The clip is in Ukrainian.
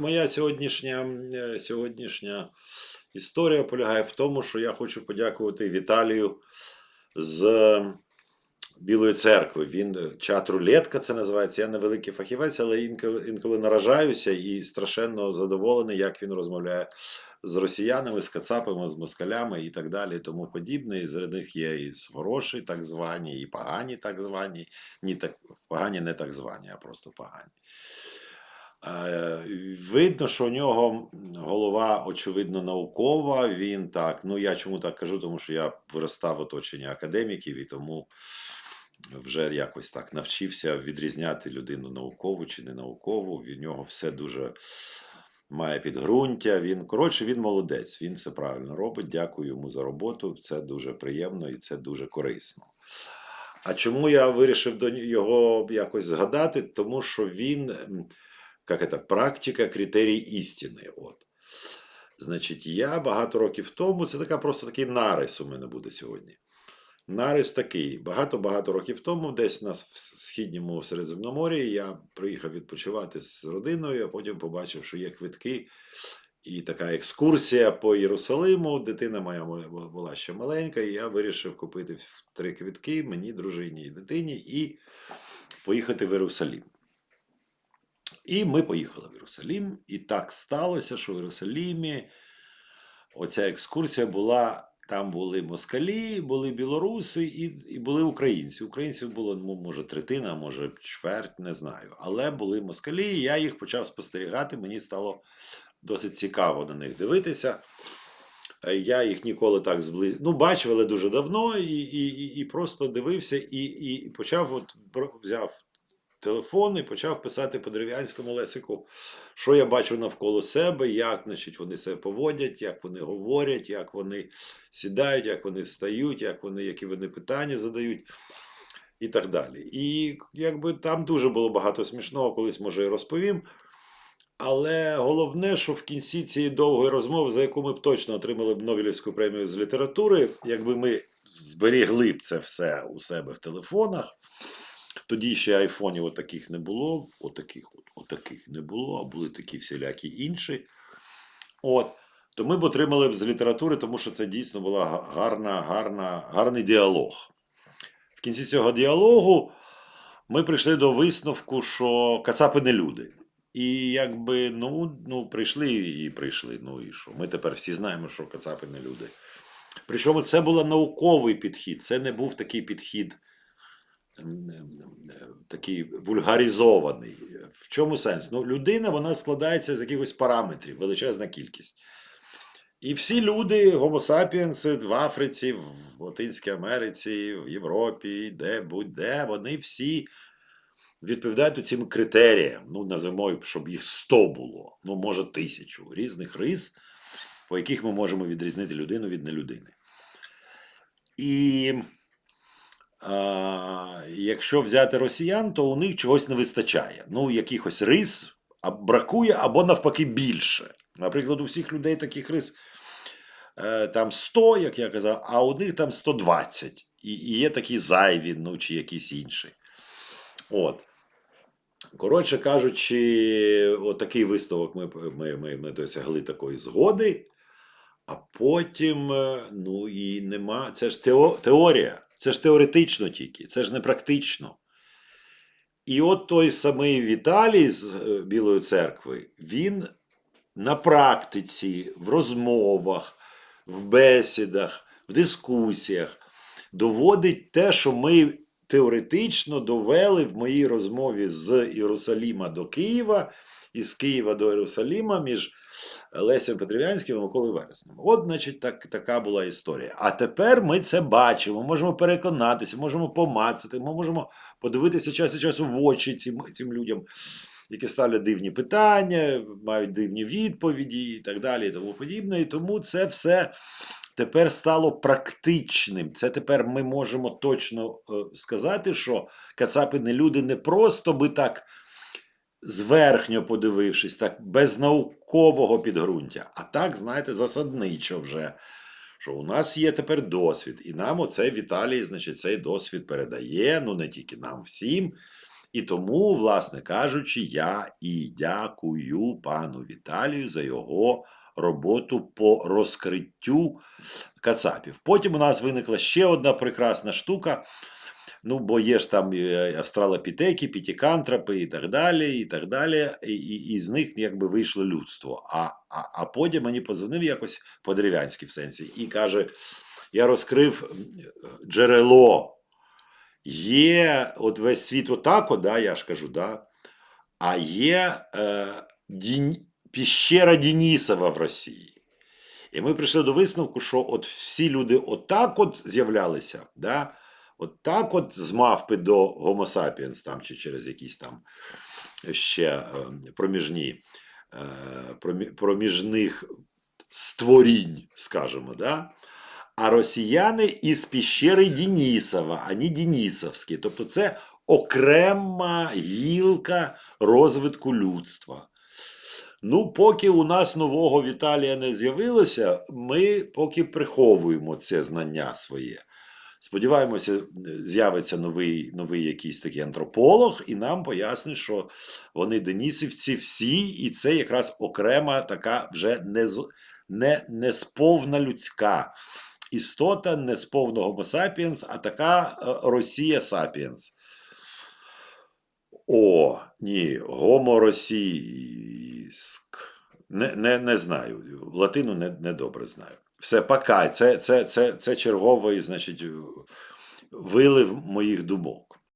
Моя сьогоднішня, е, сьогоднішня історія полягає в тому, що я хочу подякувати Віталію з Білої церкви. Він е, чат рулетка це називається. Я не великий фахівець, але інколи, інколи наражаюся і страшенно задоволений, як він розмовляє з росіянами, з кацапами, з москалями і так далі, і тому подібне. І серед них є і хороші, так звані, і погані так звані. Ні, так погані не так звані, а просто погані. Видно, що у нього голова, очевидно, наукова. Він так. Ну я чому так кажу, тому що я виростав в оточенні академіків і тому вже якось так навчився відрізняти людину наукову чи не наукову. В нього все дуже має підґрунтя. Він коротше, він молодець. Він все правильно робить. Дякую йому за роботу. Це дуже приємно і це дуже корисно. А чому я вирішив до його якось згадати? Тому що він, як це, практика критерій істини. От. Значить, я багато років тому, це така просто такий нарис у мене буде сьогодні. Нарис такий. Багато-багато років тому, десь на східньому Середземномор'ї, я приїхав відпочивати з родиною, а потім побачив, що є квитки і така екскурсія по Єрусалиму. Дитина моя була ще маленька, і я вирішив купити три квитки мені, дружині і дитині, і поїхати в Єрусалім. І ми поїхали в Єрусалім, і так сталося, що в Єрусалімі оця екскурсія була. Там були москалі, були білоруси і, і були українці. Українців було, ну, може, третина, може, чверть, не знаю. Але були москалі, я їх почав спостерігати. Мені стало досить цікаво на них дивитися. Е, Я їх ніколи так зблизь... Ну, бачив, але дуже давно, і, і, і, і просто дивився, і, і почав, от, взяв телефон і почав писати по дерев'янському лесику, що я бачу навколо себе, як значить, вони себе поводять, як вони говорять, як вони сідають, як вони встають, як вони, які вони питання задають. І так далі. І якби там дуже було багато смішного, колись може і розповім. Але головне, що в кінці цієї довгої розмови, за яку ми б точно отримали б Нобелівську премію з літератури, якби ми зберігли б це все у себе в телефонах, тоді ще айфонів отаких не було, отаких, от, отаких не було, а були такі всілякі інші. От, то ми б отримали б з літератури, тому що це дійсно була гарна, гарна, гарний діалог. В кінці цього діалогу ми прийшли до висновку, що кацапи не люди. І якби ну, ну прийшли і прийшли. Ну і що? Ми тепер всі знаємо, що кацапи не люди. Причому це був науковий підхід, це не був такий підхід такий вульгаризований. В чому сенс? Ну, людина вона складається з якихось параметрів, величезна кількість. І всі люди, гомо сапіенси в Африці, в Латинській Америці, в Європі, де будь-де, вони всі відповідають цим критеріям. Ну, називаємо, щоб їх 100 було, ну, може, тисячу різних рис, по яких ми можемо відрізнити людину від нелюдини. І якщо взяти росіян, то у них чогось не вистачає. Ну, якихось рис бракує або навпаки більше. Наприклад, у всіх людей таких рис е, там 100, як я казав, а у них там 120. І, і є такі зайві, ну чи якісь інші. От. Коротше кажучи, отакий висновок ми, ми, ми, ми досягли такої згоди, а потім, е, ну і нема. Це ж теорія, це ж теоретично тільки, це ж не практично. І от той самий Віталій з е, Білої церкви, він на практиці, в розмовах, в бесідах, в дискусіях доводить те, що ми теоретично довели в моїй розмові з Єрусаліма до Києва і з Києва до Єрусаліма між Лесем Петрів'янським і Миколою Вереснем. От, значить, так, така була історія. А тепер ми це бачимо, можемо переконатися, можемо помацати, ми можемо подивитися час від часу в очі цим, цим людям, які ставлять дивні питання, мають дивні відповіді і так далі, і тому подібне. І тому це все тепер стало практичним. Це тепер ми можемо точно е, сказати, що кацапи не люди не просто би так зверхньо подивившись, так без наукового підґрунтя, а так, знаєте, засадничо вже. Що у нас є тепер досвід, і нам оцей Віталій, значить, цей досвід передає, ну не тільки нам всім. І тому, власне кажучи, я і дякую пану Віталію за його роботу по розкриттю Кацапів. Потім у нас виникла ще одна прекрасна штука. Ну, бо є ж там е, австралопітеки, пітікантропи і так далі, і так далі. І, і, і з них якби вийшло людство. А, а, а потім мені подзвонив якось по-дерев'янськи в сенсі і каже: я розкрив джерело. Є от весь світ отак, да, я ж кажу, да, а є е, Дін... піщера Дінісова в Росії. І ми прийшли до висновку, що от всі люди отак от з'являлися, да, от так от з мавпи до Homo sapiens, там, чи через якісь там ще е, проміжні, е, проміжних створінь, скажімо, да? а росіяни із піщери Дінісова, а не Дінісовські. Тобто це окрема гілка розвитку людства. Ну, поки у нас нового Віталія не з'явилося, ми поки приховуємо це знання своє. Сподіваємося, з'явиться новий, новий якийсь такий антрополог, і нам пояснить, що вони денісівці всі, і це якраз окрема така вже не, не, не сповна людська істота, не сповна Homo sapiens, а така е, Росія sapiens. О, ні, гомо російськ. Не, не, не знаю. Латину не, не добре знаю. Все, пока. Це, це, це, це черговий, значить, вилив моїх думок.